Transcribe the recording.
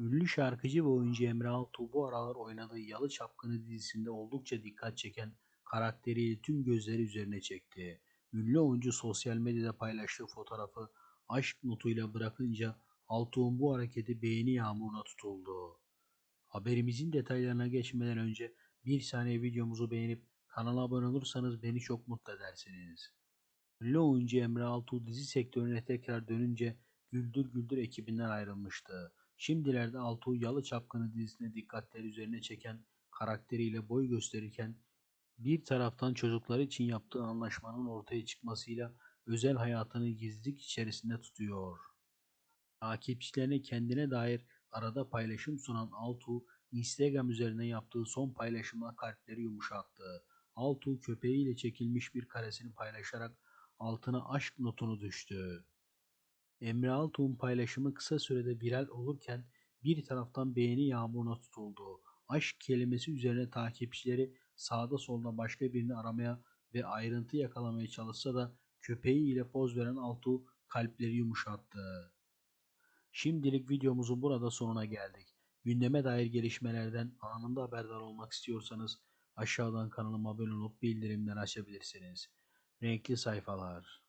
Ünlü şarkıcı ve oyuncu Emre Altuğ bu aralar oynadığı Yalı Çapkını dizisinde oldukça dikkat çeken karakteriyle tüm gözleri üzerine çekti. Ünlü oyuncu sosyal medyada paylaştığı fotoğrafı aşk notuyla bırakınca Altuğ'un bu hareketi beğeni yağmuruna tutuldu. Haberimizin detaylarına geçmeden önce bir saniye videomuzu beğenip kanala abone olursanız beni çok mutlu edersiniz. Ünlü oyuncu Emre Altuğ dizi sektörüne tekrar dönünce Güldür Güldür ekibinden ayrılmıştı. Şimdilerde Altuğ Yalı Çapkını dizisine dikkatleri üzerine çeken karakteriyle boy gösterirken bir taraftan çocuklar için yaptığı anlaşmanın ortaya çıkmasıyla özel hayatını gizlilik içerisinde tutuyor. Takipçilerine kendine dair arada paylaşım sunan Altuğ, Instagram üzerinden yaptığı son paylaşımla kalpleri yumuşattı. Altuğ köpeğiyle çekilmiş bir karesini paylaşarak altına aşk notunu düştü. Emre Altuğ'un paylaşımı kısa sürede viral olurken bir taraftan beğeni yağmuruna tutuldu. Aşk kelimesi üzerine takipçileri sağda solda başka birini aramaya ve ayrıntı yakalamaya çalışsa da köpeği ile poz veren Altuğ kalpleri yumuşattı. Şimdilik videomuzun burada sonuna geldik. Gündeme dair gelişmelerden anında haberdar olmak istiyorsanız aşağıdan kanalıma abone olup bildirimleri açabilirsiniz. Renkli sayfalar.